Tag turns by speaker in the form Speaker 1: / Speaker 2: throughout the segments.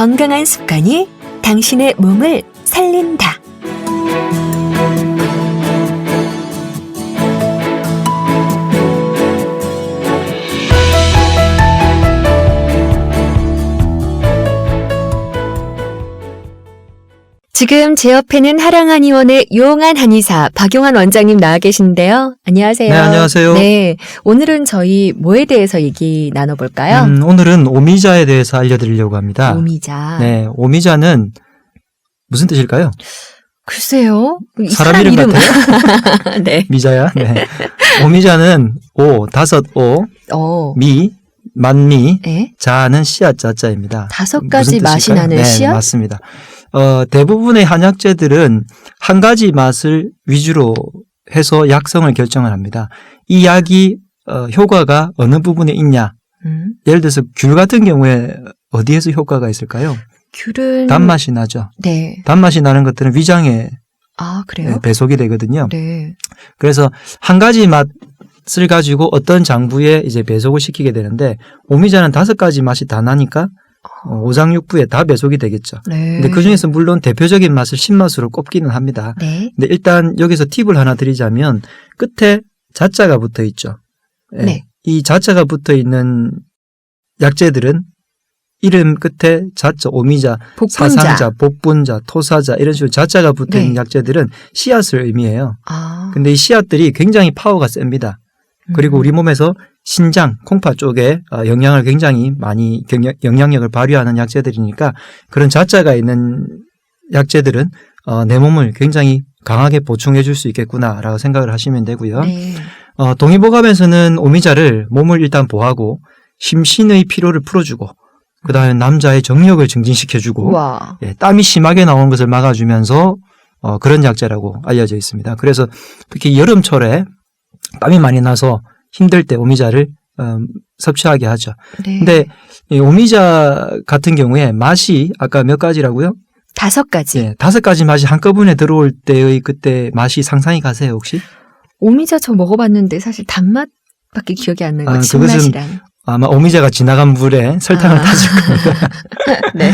Speaker 1: 건강한 습관이 당신의 몸을 살린다. 지금 제 옆에는 하랑한 의원의 용한 한의사 박용한 원장님 나와 계신데요. 안녕하세요.
Speaker 2: 네, 안녕하세요.
Speaker 1: 네, 오늘은 저희 뭐에 대해서 얘기 나눠볼까요?
Speaker 2: 음, 오늘은 오미자에 대해서 알려드리려고 합니다.
Speaker 1: 오미자.
Speaker 2: 네, 오미자는 무슨 뜻일까요?
Speaker 1: 글쎄요. 이
Speaker 2: 사람 이름
Speaker 1: 네.
Speaker 2: 미자야. 네. 오미자는 오 다섯 오
Speaker 1: 어.
Speaker 2: 미 만미
Speaker 1: 예?
Speaker 2: 자는 씨앗 자자입니다.
Speaker 1: 다섯 가지 맛이? 나는
Speaker 2: 네,
Speaker 1: 씨앗?
Speaker 2: 맞습니다. 어, 대부분의 한약재들은 한 가지 맛을 위주로 해서 약성을 결정을 합니다. 이 약이 어, 효과가 어느 부분에 있냐?
Speaker 1: 음.
Speaker 2: 예를 들어서 귤 같은 경우에 어디에서 효과가 있을까요?
Speaker 1: 귤은
Speaker 2: 단맛이 나죠.
Speaker 1: 네.
Speaker 2: 단맛이 나는 것들은 위장에
Speaker 1: 아, 그래요?
Speaker 2: 배속이 되거든요.
Speaker 1: 네.
Speaker 2: 그래서 한 가지 맛을 가지고 어떤 장부에 이제 배속을 시키게 되는데 오미자는 다섯 가지 맛이 다 나니까 어, 오장육부에 다 배속이 되겠죠.
Speaker 1: 네.
Speaker 2: 근데 그 중에서 물론 대표적인 맛을 신맛으로 꼽기는 합니다.
Speaker 1: 네.
Speaker 2: 근데 일단 여기서 팁을 하나 드리자면 끝에 자자가 붙어 있죠. 예.
Speaker 1: 네.
Speaker 2: 이 자자가 붙어 있는 약재들은 이름 끝에 자자, 오미자,
Speaker 1: 복분자.
Speaker 2: 사상자, 복분자, 토사자 이런 식으로 자자가 붙어 있는
Speaker 1: 네.
Speaker 2: 약재들은 씨앗을 의미해요.
Speaker 1: 아.
Speaker 2: 근데 이 씨앗들이 굉장히 파워가 셉니다. 그리고
Speaker 1: 음.
Speaker 2: 우리 몸에서 신장, 콩팥 쪽에 어, 영향을 굉장히 많이 영향력을 발휘하는 약재들이니까 그런 자자가 있는 약재들은 어, 내 몸을 굉장히 강하게 보충해 줄 수 있겠구나라고 생각을 하시면 되고요.
Speaker 1: 네.
Speaker 2: 어, 동의보감에서는 오미자를 몸을 일단 보하고 심신의 피로를 풀어주고 그 다음에 남자의 정력을 증진시켜주고
Speaker 1: 와.
Speaker 2: 예, 땀이 심하게 나오는 것을 막아주면서 어, 그런 약재라고 알려져 있습니다. 그래서 특히 여름철에 땀이 많이 나서 힘들 때 오미자를 어, 섭취하게 하죠.
Speaker 1: 네.
Speaker 2: 근데 이 오미자 같은 경우에 맛이 아까 몇 가지라고요?
Speaker 1: 다섯 가지.
Speaker 2: 예, 다섯 가지 맛이 한꺼번에 들어올 때의 그때 맛이 상상이 가세요 혹시?
Speaker 1: 오미자 저 먹어봤는데 사실 단맛밖에 기억이 안 나요.
Speaker 2: 아,
Speaker 1: 신맛이랑.
Speaker 2: 아마 오미자가 지나간 물에 설탕을
Speaker 1: 아.
Speaker 2: 타줄 겁니다.
Speaker 1: 네.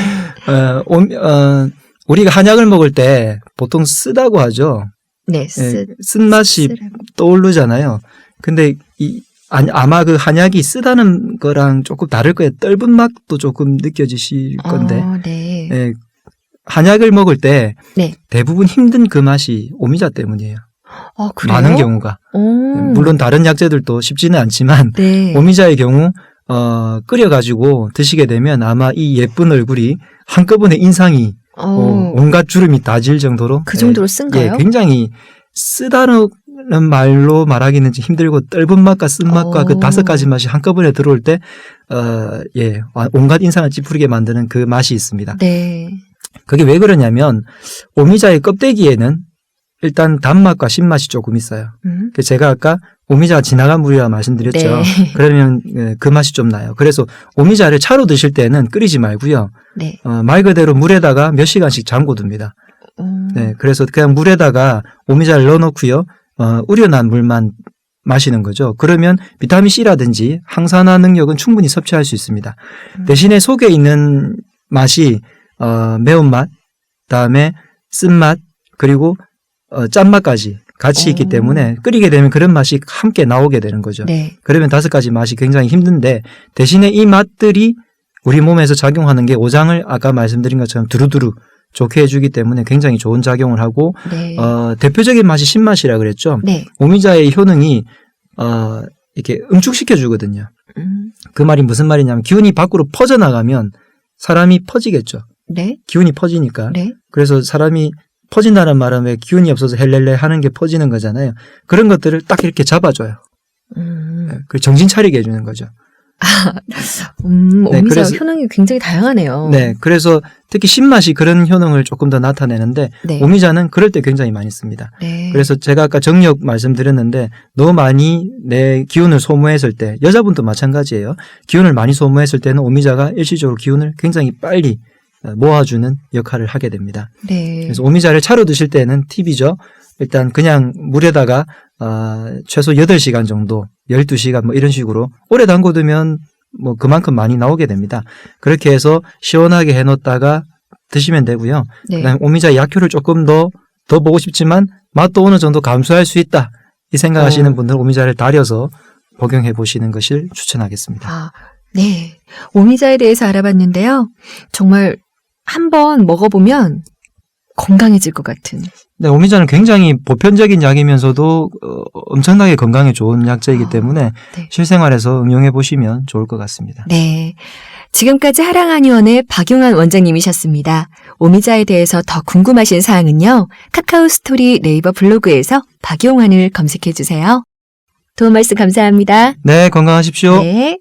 Speaker 2: 어, 오- 어, 우리가 한약을 먹을 때 보통 쓰다고 하죠.
Speaker 1: 네.
Speaker 2: 예,
Speaker 1: 쓰,
Speaker 2: 쓴맛이
Speaker 1: 쓰라고.
Speaker 2: 떠오르잖아요. 근데 이 아마 그 한약이 쓰다는 거랑 조금 다를 거예요. 떫은 맛도 조금 느껴지실 건데.
Speaker 1: 어, 네.
Speaker 2: 예, 한약을 먹을 때
Speaker 1: 네.
Speaker 2: 대부분 힘든 그 맛이 오미자 때문이에요.
Speaker 1: 아, 그래요?
Speaker 2: 많은 경우가.
Speaker 1: 오.
Speaker 2: 물론 다른 약재들도 쉽지는 않지만
Speaker 1: 네.
Speaker 2: 오미자의 경우 어, 끓여가지고 드시게 되면 아마 이 예쁜 얼굴이 한꺼번에 인상이
Speaker 1: 어,
Speaker 2: 어, 온갖 주름이 다 질 정도로
Speaker 1: 그 정도로
Speaker 2: 예,
Speaker 1: 쓴가요?
Speaker 2: 예, 굉장히 쓰다는 말로 말하기는 좀 힘들고 떫은 맛과 쓴맛과
Speaker 1: 어.
Speaker 2: 그 다섯 가지 맛이 한꺼번에 들어올 때, 어, 예, 온갖 인상을 찌푸리게 만드는 그 맛이 있습니다.
Speaker 1: 네.
Speaker 2: 그게 왜 그러냐면, 오미자의 껍데기에는 일단 단맛과 신맛이 조금 있어요.
Speaker 1: 음.
Speaker 2: 그 제가 아까 오미자가 지나간 물이라 말씀드렸죠.
Speaker 1: 네.
Speaker 2: 그러면 예, 그 맛이 좀 나요. 그래서 오미자를 차로 드실 때는 끓이지 말고요.
Speaker 1: 네.
Speaker 2: 어, 말 그대로 물에다가 몇 시간씩 잠궈둡니다.
Speaker 1: 음.
Speaker 2: 네, 그래서 그냥 물에다가 오미자를 넣어놓고요. 어, 우려난 물만 마시는 거죠. 그러면 비타민 C라든지 항산화 능력은 충분히 섭취할 수 있습니다.
Speaker 1: 음.
Speaker 2: 대신에 속에 있는 맛이 어, 매운맛, 다음에 쓴맛, 그리고 어, 짠맛까지 같이 있기
Speaker 1: 오.
Speaker 2: 때문에 끓이게 되면 그런 맛이 함께 나오게 되는 거죠.
Speaker 1: 네.
Speaker 2: 그러면 다섯 가지 맛이 굉장히 힘든데 대신에 이 맛들이 우리 몸에서 작용하는 게 오장을 아까 말씀드린 것처럼 두루두루 좋게 해주기 때문에 굉장히 좋은 작용을 하고
Speaker 1: 네.
Speaker 2: 어, 대표적인 맛이 신맛이라 그랬죠.
Speaker 1: 네.
Speaker 2: 오미자의 효능이 어, 이렇게 응축시켜 주거든요.
Speaker 1: 음.
Speaker 2: 그 말이 무슨 말이냐면 기운이 밖으로 퍼져 나가면 사람이 퍼지겠죠.
Speaker 1: 네.
Speaker 2: 기운이 퍼지니까.
Speaker 1: 네.
Speaker 2: 그래서 사람이 퍼진다는 말은 왜 기운이 없어서 헬렐레 하는 게 퍼지는 거잖아요. 그런 것들을 딱 이렇게 잡아줘요.
Speaker 1: 음.
Speaker 2: 그 정신 차리게 해주는 거죠.
Speaker 1: 음,
Speaker 2: 네,
Speaker 1: 오미자
Speaker 2: 그래서-
Speaker 1: 효능이 굉장히 다양하네요.
Speaker 2: 네, 그래서 특히 신맛이 그런 효능을 조금 더 나타내는데
Speaker 1: 네.
Speaker 2: 오미자는 그럴 때 굉장히 많이 씁니다.
Speaker 1: 네.
Speaker 2: 그래서 제가 아까 정력 말씀드렸는데 너무 많이 내 기운을 소모했을 때 여자분도 마찬가지예요. 기운을 많이 소모했을 때는 오미자가 일시적으로 기운을 굉장히 빨리 어, 모아주는 역할을 하게 됩니다.
Speaker 1: 네.
Speaker 2: 그래서 오미자를 차로 드실 때는 팁이죠. 일단 그냥 물에다가 어, 최소 8시간 정도, 12시간 뭐 이런 식으로 오래 담궈두면 뭐 그만큼 많이 나오게 됩니다. 그렇게 해서 시원하게 해놓다가 드시면 되고요.
Speaker 1: 네.
Speaker 2: 그다음에 오미자 약효를 조금 더 더 보고 싶지만 맛도 어느 정도 감소할 수 있다 이 생각하시는
Speaker 1: 어.
Speaker 2: 분들 오미자를 달여서 복용해 보시는 것을 추천하겠습니다.
Speaker 1: 아, 네. 오미자에 대해서 알아봤는데요. 정말 한번 먹어보면 건강해질 것 같은.
Speaker 2: 네, 오미자는 굉장히 보편적인 약이면서도 어, 엄청나게 건강에 좋은 약재이기
Speaker 1: 아,
Speaker 2: 때문에
Speaker 1: 네.
Speaker 2: 실생활에서 응용해 보시면 좋을 것 같습니다.
Speaker 1: 네. 지금까지 하랑한의원의 박용환 원장님이셨습니다. 오미자에 대해서 더 궁금하신 사항은요. 카카오 스토리 네이버 블로그에서 박용환을 검색해 주세요. 도움 말씀 감사합니다.
Speaker 2: 네, 건강하십시오.
Speaker 1: 네.